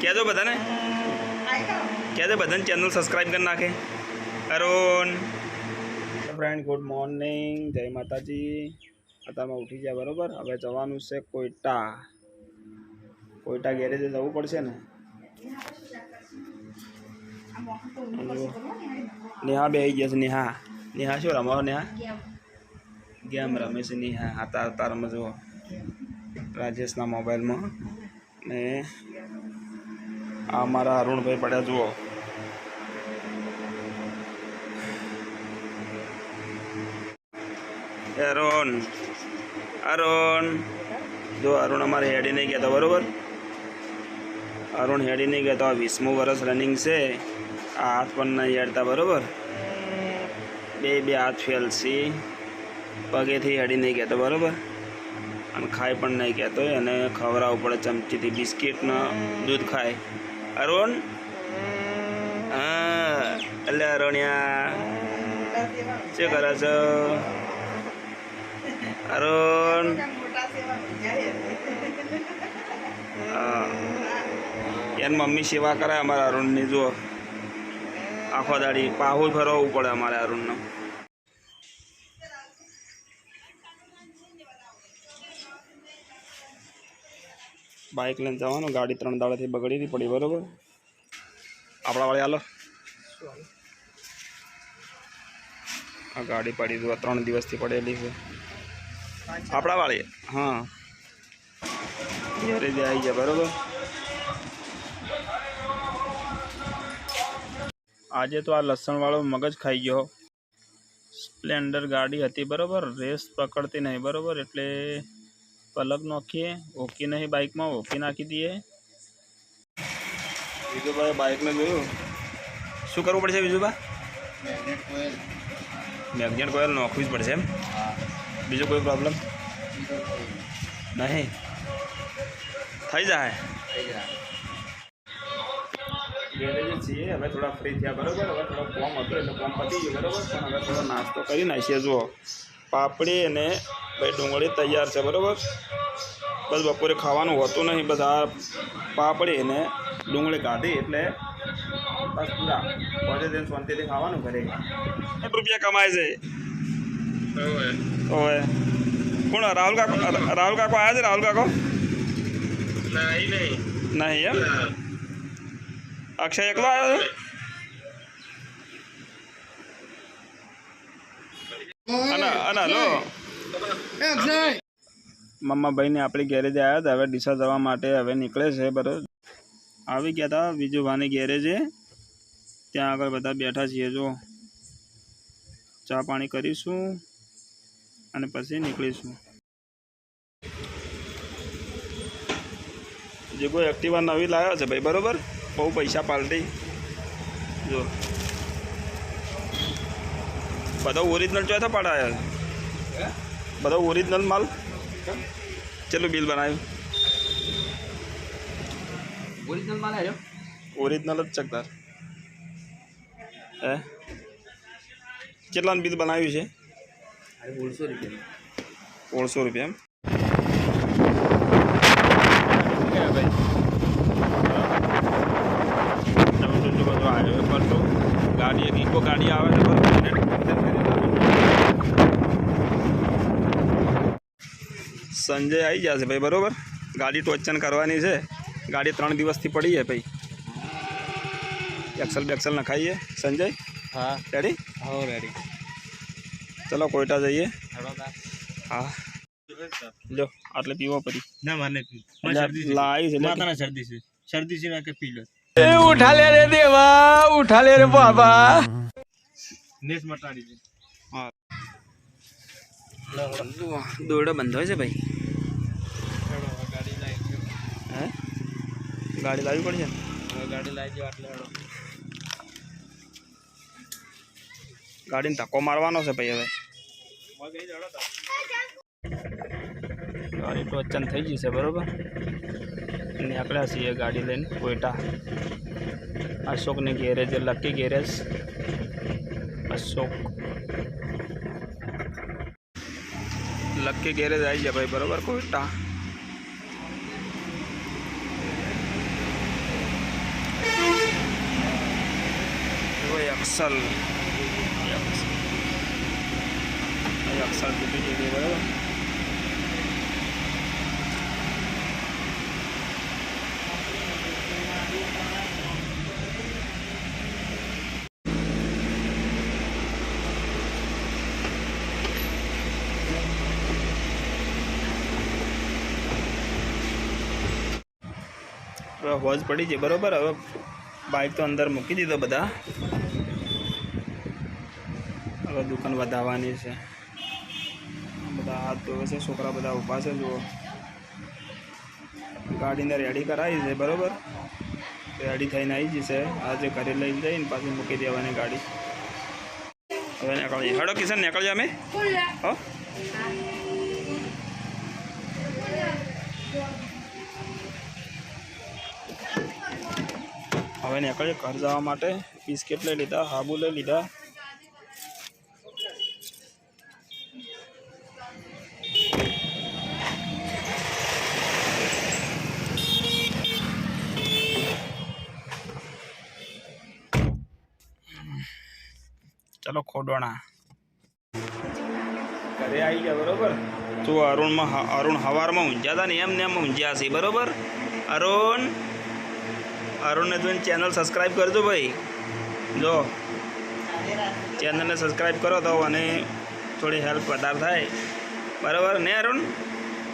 કહેજો બધાને કહેજો બધાને ચેનલ સબસ્ક્રાઈબ કરી નાખે અરુણ ફ્રેન્ડ ગુડ મોર્નિંગ જય માતાજી અત્યારમાં ઉઠી જાય બરાબર હવે જવાનું છે કોઈટા કોઈટા ગેરેજે જવું પડશે ને નેહા બે આવી ગયા છે નેહા નેહા શું રમો નેહા ગેમ રમે છે નેહા હાતા હાતા રમે જુઓ રાજેશના મોબાઈલમાં ને આ મારા અરુણભાઈ પડ્યા, જુઓ. અરુણ અરુણ. જો અરુણ અમારે હેડી નહીં ગયા બરોબર? અરુણ હેડી નહીં ગયા તો આ વીસમું વર્ષ રનિંગ છે. આ હાથ પણ નહીં હેડતા, બરોબર? બે બે હાથ ફેલસી પગેથી હેડી નહીં કહેતો બરોબર? અને ખાઈ પણ નહીં કહેતો અને ખવડાવવું પડે, ચમચીથી બિસ્કિટના દૂધ ખાય. અરુણ? હા, એટલે અરુણ્યા, શું કરે છો? અરુણ? એની મમ્મી સેવા કરે અમારા અરુણની, જુઓ. આખો દાડી પાહુ ફરવવું પડે અમારે અરુણનો. બાઇક લઈને જવાનું, ગાડી ત્રણ દાડાથી બગડી પડી બરોબર. આપણા વાળી હાલો. આ ગાડી પડી દો ત્રણ દિવસથી પડેલી છે. આપણા વાળી હા. ઘેરે જ આવી ગયા, બરોબર. આજે તો આ લસણવાળો મગજ ખાઈ ગયો. સ્પ્લેન્ડર ગાડી હતી, બરોબર. રેસ પકડતી નહીં, બરોબર. એટલે પલક નાખીએ ઓકે નહીં બાઇકમાં ઓકી નાખી દઈએ. વિજુભાઈ બાઇકને જોયું શું કરવું પડશે વિજુભાઈ મેગ્નેટ કોયલ. નાખવી જ પડશે એમ? બીજો કોઈ પ્રોબ્લેમ નહીં. થઈ જાય. ગેરેજ છીએ હવે થોડા ફ્રી થયા બરોબર? હવે થોડો કોમ હતો એટલે કોમ પતી ગયું બરોબર? પણ હવે થોડો નાસ્તો કરી નાખીએ જુઓ. પાપડી અને ભાઈ ડુંગળી તૈયાર છે બરાબર? બસ બપોરે ખાવાનું હોતું નહીં બસ આ પાપડી અને ડુંગળી કાઢી એટલે બસ પૂરા. પહોંચે તેને શાંતિથી ખાવાનું ઘરે રૂપિયા કમાય છે? ઓય કોણ રાહુલ કાકો? રાહુલ કાકો આવ્યા છે રાહુલ કાકો? નહીં એમ? અક્ષય એકલો આવ્યો છે? અને હલો મમ્માભાઈને આપણી ગેરેજે આવ્યા હતા હવે ડીસા જવા માટે હવે નીકળે છે બરોબર. આવી ગયા હતા વિજુભાની ગેરેજે. ત્યાં આગળ બધા બેઠા છીએ જો. ચા પાણી કરીશું અને પછી નીકળીશું. જે કોઈ એક્ટિવા નવી લાવ્યો છે ભાઈ બરોબર? બહુ પૈસા પાલટી. જો. બધા ઓરિજિનલ ચોથા પાડાયા બધા ઓરિજિનલ માલ? ચેટલું બિલ બનાવ્યું? ઓરિજિનલ માલ આવ્યો ઓરિજિનલ જ ચકદાર હે? કેટલાનું બિલ બનાવ્યું છે? ઓળસો રૂપિયા ઓળસો રૂપિયા એમ? ગાડી એક ઇકો ગાડી આવે છે બરોબર એને સંજય આવી જશે ભાઈ બરોબર? ગાડી ટોચન કરવાની છે. ગાડી ત્રણ દિવસથી પડી છે ભાઈ. એક્સલ બેક્સલ નખાઈએ. સંજય? હા. રેડી હા રેડી ચલો કોઈટા જઈએ. હા. જો આટલે પીવો પડી ના મને પી લાવી છે માતાના શરદી છે. શરદી છે. ના કે પી લો. નેસ મટાડી દે. હા. દોડો બંધ હોય છે ભાઈ હેડો હવે ગાડી લાવી દો હે ગાડી લાવવી પડશે હવે ગાડી લાવી દો આટલે હેડો ગાડીને ધક્કો મારવાનો છે ભાઈ હવે મગ એ હેડો તા ગાડી ટોચન થઈ ગઈ છે બરોબર નીકળ્યા છીએ ગાડી લઈને કોઈટા અશોકની garage lucky garage Ashok lucky garage આવી જાય ભાઈ બરોબર કોઈટા અક્ષલ અહીં અક્ષર તૂટી જતી બરાબર હોજ પડી છે, બરોબર? હવે બાઇક તો અંદર મૂકી દીધો બધા. હવે દુકાન વધારવાની છે. બધા હાથ ધોવે છે, છોકરા બધા ઊભા છે, જુઓ. ગાડીને રેડી કરાવી છે, બરોબર? રેડી થઈને આવી જશે. આજે ઘરે લઈને જઈને પાછી મૂકી દેવાની ગાડી. હવે નીકળીએ હડો, કિશન નીકળીએ અમે. હો. હવે નીકળીએ ઘર જવા માટે. બિસ્કિટ લઈ લીધા, હાબુ લઈ લીધા. ચલો ખોડોણા ઘરે આવી ગયા, બરોબર? તું અરુણમાં અરુણ હવારમાં ઊંઝ્યા હતા ને, એમ ને એમ ઊંઝ્યા છે બરોબર? અરુણ, અરુણને તું ચેનલ સબસ્ક્રાઈબ કરજો ભાઈ. જો ચેનલને સબસ્ક્રાઈબ કરો તો અને થોડી હેલ્પ વધારે થાય. બરાબર ને, અરુણ?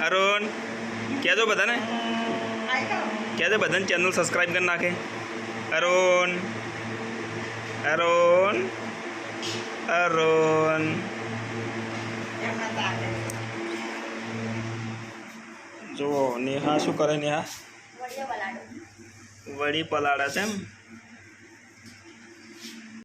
અરુણ, કહેજો બધાને. કહેજો બધાને ચેનલ સબસ્ક્રાઈબ કરી નાખે. અરુણ અરુણ અરુણ જુઓ નેહા શું કરે નેહા? વડી પલાળે છે એમ?